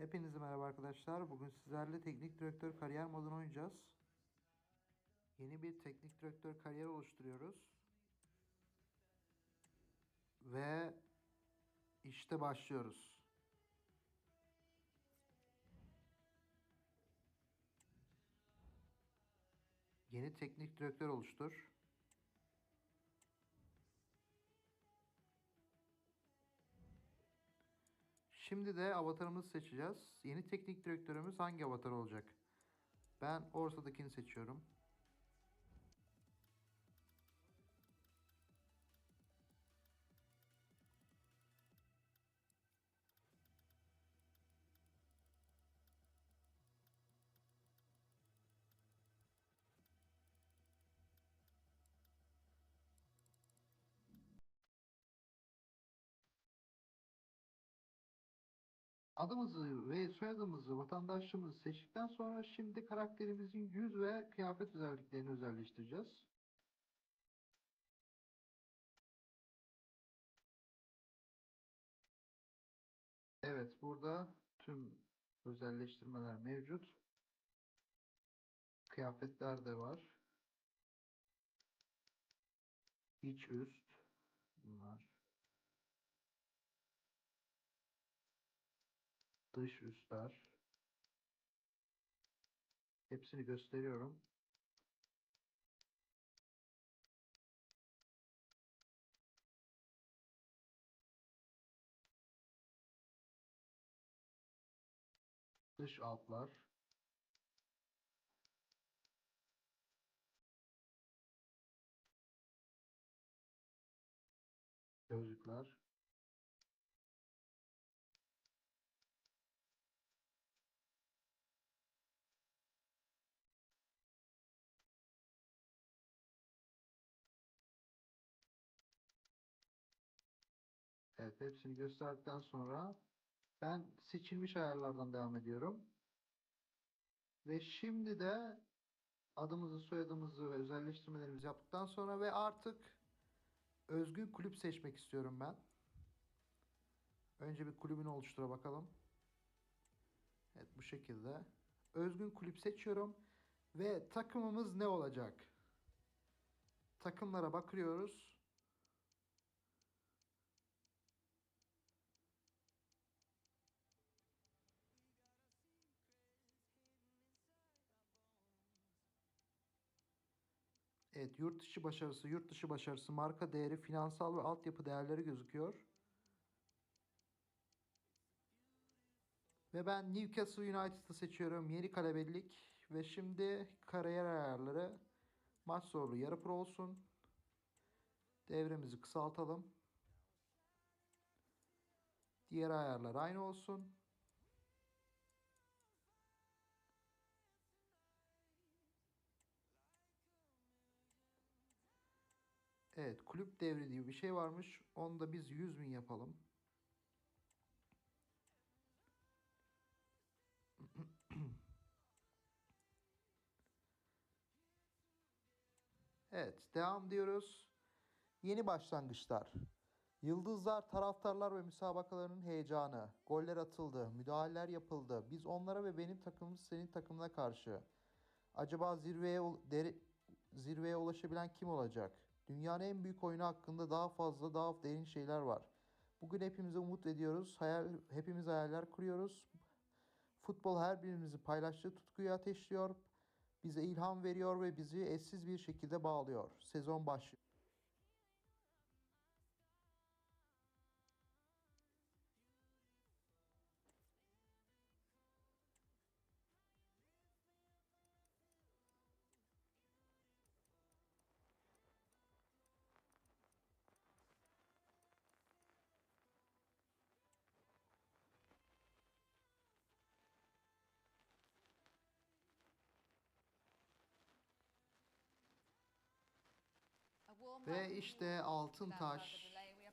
Hepinize merhaba arkadaşlar. Bugün sizlerle teknik direktör kariyer modunu oynayacağız. Yeni bir teknik direktör kariyer oluşturuyoruz. Ve işte başlıyoruz. Yeni teknik direktör oluştur. Şimdi de avatarımızı seçeceğiz. Yeni teknik direktörümüz hangi avatar olacak? Ben ortadakini seçiyorum. Adımızı ve soyadımızı, vatandaşlığımızı seçtikten sonra şimdi karakterimizin yüz ve kıyafet özelliklerini özelleştireceğiz. Evet, burada tüm özelleştirmeler mevcut. Kıyafetler de var. İç üst bunlar. Dış üstler. Hepsini gösteriyorum. Dış altlar. Gözlükler. Evet, hepsini gösterdikten sonra ben seçilmiş ayarlardan devam ediyorum. Ve şimdi de adımızı, soyadımızı ve özelleştirmelerimizi yaptıktan sonra ve artık özgün kulüp seçmek istiyorum ben. Önce bir kulübünü oluştura bakalım. Evet bu şekilde. Özgün kulüp seçiyorum. Ve takımımız ne olacak? Takımlara bakıyoruz. Evet, yurt dışı başarısı, yurt dışı başarısı, marka değeri, finansal ve altyapı değerleri gözüküyor. Ve ben Newcastle United'ı seçiyorum. Yeni kalebellik ve şimdi kariyer ayarları maç zorluğu yarı pro olsun. Devremizi kısaltalım. Diğer ayarlar aynı olsun. Evet kulüp devri diye bir şey varmış. Onu da biz 100 bin yapalım. Evet devam diyoruz. Yeni başlangıçlar. Yıldızlar, taraftarlar ve müsabakaların heyecanı. Goller atıldı, müdahaleler yapıldı. Biz onlara ve benim takımımız senin takımına karşı. Acaba zirveye deri- zirveye ulaşabilen kim olacak? Dünyanın en büyük oyunu hakkında daha fazla, daha derin şeyler var. Bugün hepimize umut ediyoruz. Hayal, hepimiz hayaller kuruyoruz. Futbol her birimizi paylaştığı tutkuyu ateşliyor. Bize ilham veriyor ve bizi eşsiz bir şekilde bağlıyor. Sezon başlıyor. Ve işte altın taş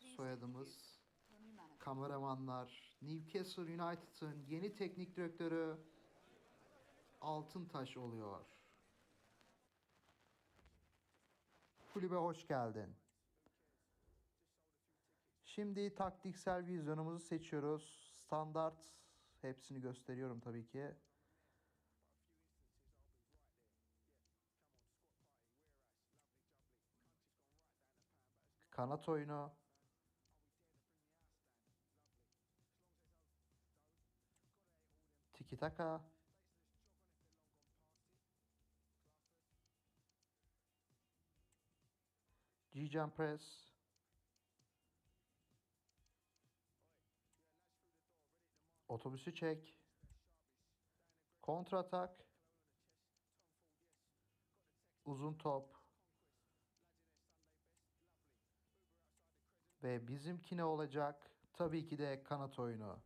soyadımız. Kameramanlar, Newcastle United'ın yeni teknik direktörü Altın Taş oluyor. Kulübe hoş geldin. Şimdi taktiksel vizyonumuzu seçiyoruz. Standart Hepsini gösteriyorum tabii ki. Kanat oyunu. Tiki taka. G-Jump Press. Otobüsü çek. Kontratak. Uzun top. Ve bizimki ne olacak? Tabii ki de kanat oyunu.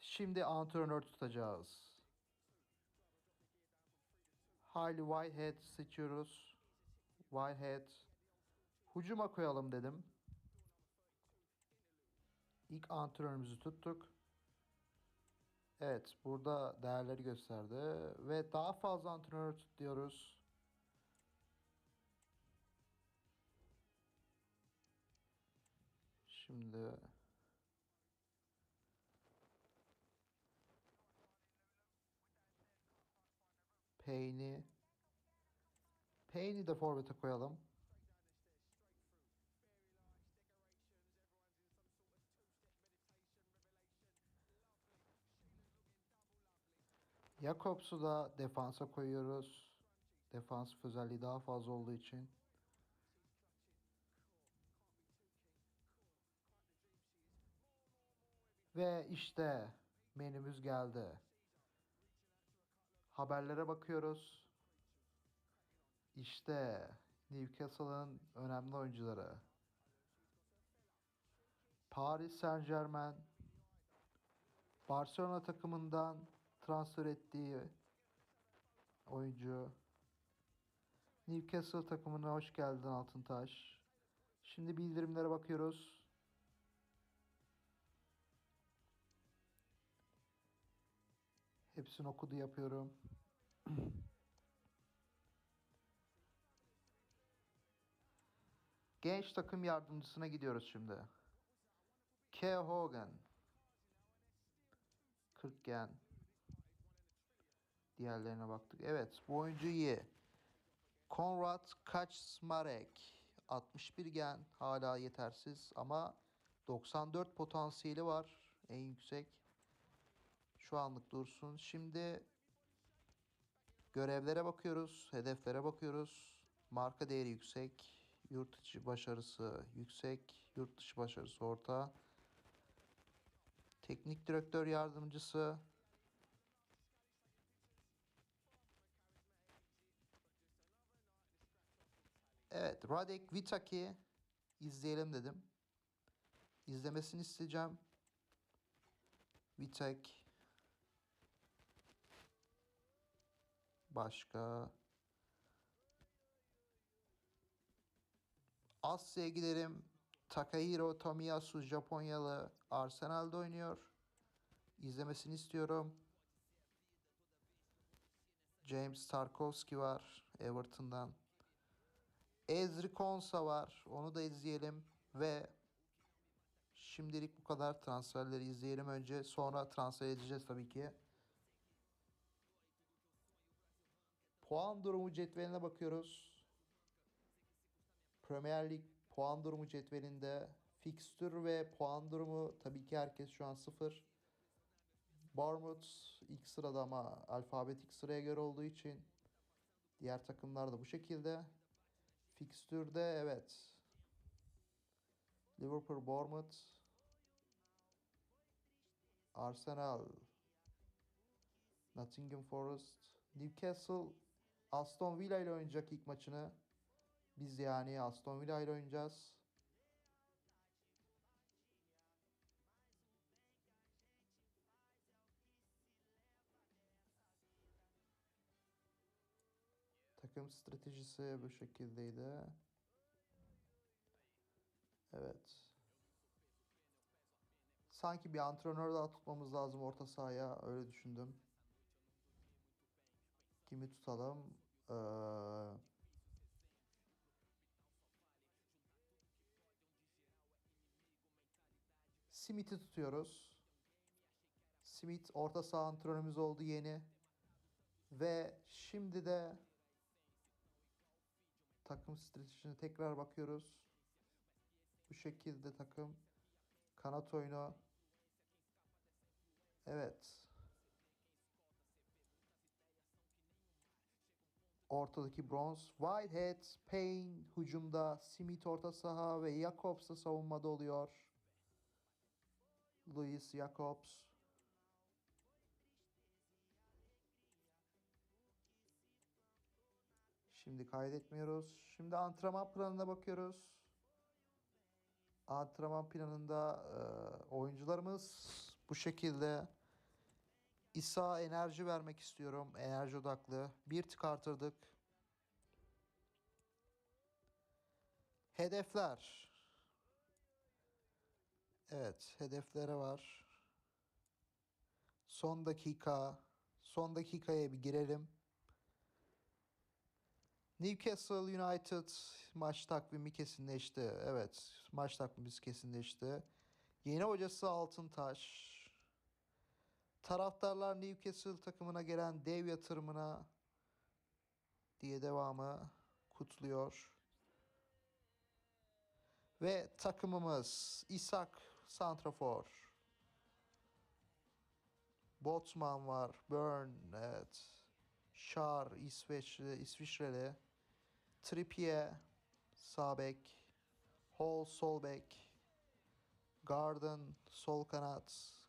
Şimdi antrenör tutacağız. Hailey Whitehead seçiyoruz. Whitehead. Hucuma koyalım dedim. İlk antrenörümüzü tuttuk. Evet, burada değerleri gösterdi ve daha fazla antrenör tut diyoruz. Şimdi Payne'i Payne'i de forvete koyalım. Jakobs'u da defansa koyuyoruz. Defansif özelliği daha fazla olduğu için. Ve işte menümüz geldi. Haberlere bakıyoruz. İşte Newcastle'ın önemli oyuncuları. Paris Saint-Germain Barcelona takımından transfer ettiği oyuncu. Newcastle takımına hoş geldin Altıntaş. Şimdi bildirimlere bakıyoruz. Hepsini okudu yapıyorum. Genç takım yardımcısına gidiyoruz şimdi. K. Hogan. 40 gen. Diğerlerine baktık. Evet bu oyuncu iyi. Konrad Kaczmarek. 61 gen hala yetersiz ama 94 potansiyeli var en yüksek. Şu anlık dursun. Şimdi görevlere bakıyoruz, hedeflere bakıyoruz. Marka değeri yüksek, yurt içi başarısı yüksek, yurt dışı başarısı orta. Teknik direktör yardımcısı Evet, Radek Vitaki izleyelim dedim. İzlemesini isteyeceğim. Vitek Başka Asya'ya gidelim. Takahiro Tomiyasu Japonyalı Arsenal'da oynuyor. İzlemesini istiyorum. James Tarkowski var Everton'dan. Ezri Konsa var. Onu da izleyelim ve şimdilik bu kadar transferleri izleyelim önce. Sonra transfer edeceğiz tabii ki. Puan durumu cetveline bakıyoruz. Premier Lig puan durumu cetvelinde fikstür ve puan durumu tabii ki herkes şu an sıfır. Bournemouth ilk sırada ama alfabetik sıraya göre olduğu için diğer takımlar da bu şekilde. Fikstürde evet. Liverpool, Bournemouth, Arsenal, Nottingham Forest, Newcastle, Aston Villa ile oynayacak ilk maçını. Biz yani Aston Villa ile oynayacağız. Takım stratejisi bu şekildeydi. Evet. Sanki bir antrenör daha tutmamız lazım orta sahaya. Öyle düşündüm. Kimi tutalım? Ee, Smith'i tutuyoruz. Smith orta saha antrenörümüz oldu yeni. Ve şimdi de takım stratejisine tekrar bakıyoruz. Bu şekilde takım kanat oyunu. Evet. Ortadaki bronz. Whitehead, Payne hücumda, Smith orta saha ve Jacobs da savunmada oluyor. Louis Jacobs. Şimdi kaydetmiyoruz. Şimdi antrenman planına bakıyoruz. Antrenman planında e, oyuncularımız bu şekilde. İsa enerji vermek istiyorum. Enerji odaklı. Bir tık artırdık. Hedefler. Evet, hedeflere var. Son dakika. Son dakikaya bir girelim. Newcastle United maç takvimi kesinleşti. Evet, maç takvimimiz kesinleşti. Yeni hocası Altıntaş. Taraftarlar Newcastle takımına gelen dev yatırımına diye devamı kutluyor. Ve takımımız Isak Santrafor. Botsman var. Burn, evet. Şar, İsveçli, İsviçreli. Trippier, sağ bek. Hall, sol bek. Garden, sol kanat.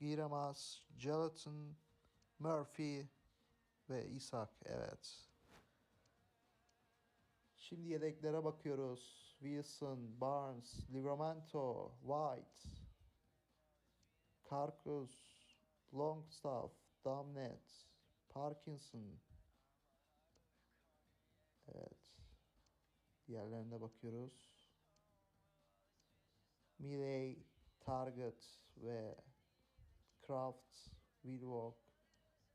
Giremas, Gelatin, Murphy ve Isak. Evet. Şimdi yedeklere bakıyoruz. Wilson, Barnes, Livramento, White, Karkus, Longstaff, Damnet, Parkinson. Evet. Diğerlerine bakıyoruz. Milley, Target ve Kraft, Willock,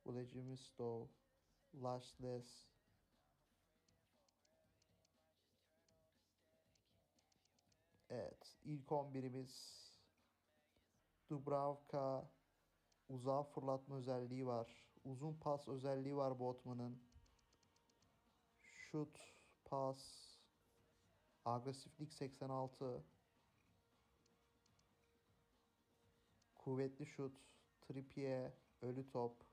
Ulejimisto, Lashless, Evet, ilk 11'imiz Dubravka uzağa fırlatma özelliği var. Uzun pas özelliği var Botman'ın. Şut, pas, agresiflik 86. Kuvvetli şut, Trippier, ölü top.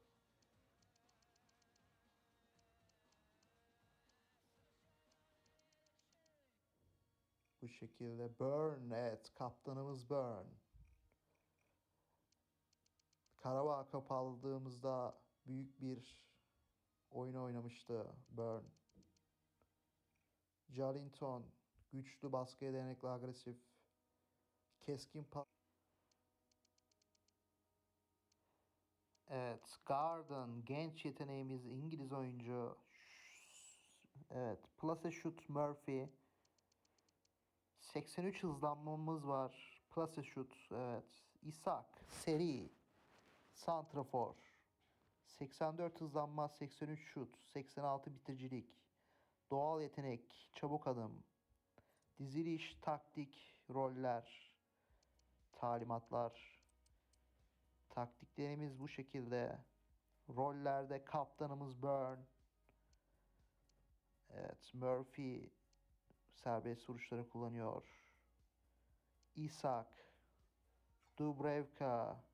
Bu şekilde Burn, evet kaptanımız Burn. Karabağ Cup aldığımızda büyük bir oyun oynamıştı Burn. Jarlington güçlü baskıya dayanıklı agresif. Keskin pas. Evet, Garden genç yeteneğimiz İngiliz oyuncu. Evet, Plase Shoot Murphy. 83 hızlanmamız var. Plase Shoot, evet. Isak, seri. Santrafor. 84 hızlanma, 83 şut, 86 bitiricilik. Doğal yetenek, çabuk adım. Diziliş, taktik, roller, talimatlar. Taktiklerimiz bu şekilde. Rollerde kaptanımız Burn. Evet, Murphy serbest vuruşları kullanıyor. Isak, Dubravka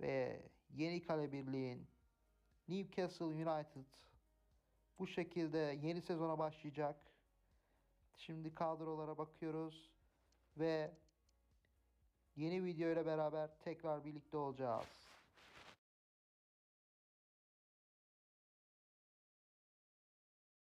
ve Yeni Kale Birliği'nin Newcastle United bu şekilde yeni sezona başlayacak. Şimdi kadrolara bakıyoruz ve yeni video beraber tekrar birlikte olacağız.